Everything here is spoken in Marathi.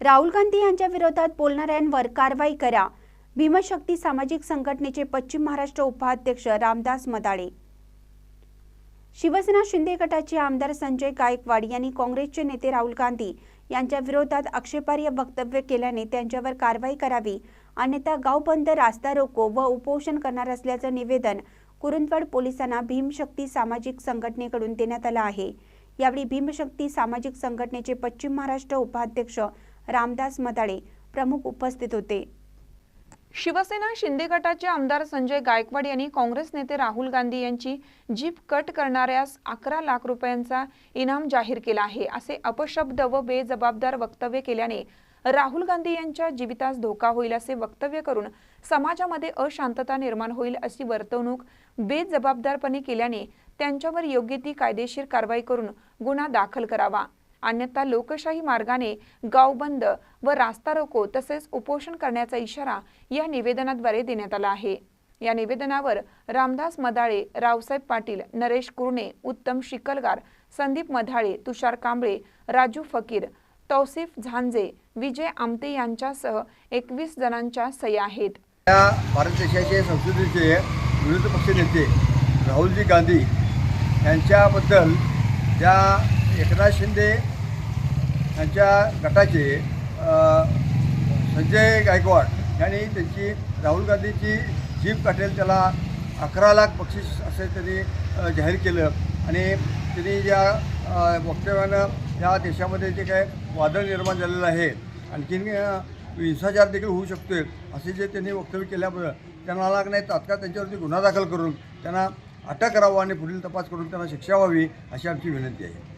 राहुल गांधी यांच्या विरोधात बोलणाऱ्यांवर कारवाई करा. भीमशक्ती सामाजिक संघटनेचे पश्चिम महाराष्ट्र उपाध्यक्ष रामदास मदाळे शिवसेना शिंदे गटाचे आमदार संजय गायकवाड यांनी काँग्रेसचे नेते राहुल गांधी यांच्या विरोधात आक्षेपार्ह वक्तव्य केल्याने त्यांच्यावर कारवाई करावी अन्यथा गाव बंद रास्ता रोको व उपोषण करणार असल्याचं निवेदन कुरुंदवाड पोलिसांना भीमशक्ती सामाजिक संघटनेकडून देण्यात आलं आहे. यावेळी भीमशक्ती सामाजिक संघटनेचे पश्चिम महाराष्ट्र उपाध्यक्ष रामदास मदाळे प्रमुख उपस्थित होते. शिवसेना शिंदे गटाचे आमदार संजय गायकवाड यांनी काँग्रेस नेते राहुल गांधी यांची जीप कट करणाऱ्यास अकरा लाख रुपयांचा इनाम जाहीर केला आहे असे अपशब्द व बेजबाबदार वक्तव्य केल्याने राहुल गांधी यांच्या जीवितास धोका होईल असे वक्तव्य करून समाजामध्ये अशांतता निर्माण होईल अशी वर्तवणूक बेजबाबदारपणे केल्याने त्यांच्यावर योग्य ती कायदेशीर कारवाई करून गुन्हा दाखल करावा. अन्यथा लोकशाही मार्गाने गाव बंद व रास्ता रोको तसेच उपोषण करण्याचा इशारा या निवेदनाद्वारे देण्यात आला आहे. या निवेदनावर रामदास मदाळे रावसाहेब पाटील नरेश कुरणे उत्तम शिकलगार संदीप मधाळे तुषार कांबळे राजू फकीर तौसिफ झांजे विजय आमते यांच्यासह एकवीस जणांच्या सह्या आहेत. या भारत देशाचे संसदेचे विरोधी पक्ष नेते राहुलजी गांधी यांच्याबद्दल ज्या एकनाथ शिंदे यांच्या गटाचे संजय गायकवाड यांनी त्यांची राहुल गांधीची जीप काटेल त्याला अकरा लाख बक्षीस असे त्यांनी जाहीर केलं. आणि त्यांनी ज्या वक्तव्यानं या देशामध्ये जे काय वादळ निर्माण झालेलं आहे आणखीन हिंसाचार देखील होऊ शकतो. असे जे त्यांनी वक्तव्य केल्यामुळं त्यांना लाग नाही तात्काळ त्यांच्यावरती गुन्हा दाखल करून त्यांना अटक करावं आणि पुढील तपास करून त्यांना शिक्षा व्हावी अशी आमची विनंती आहे.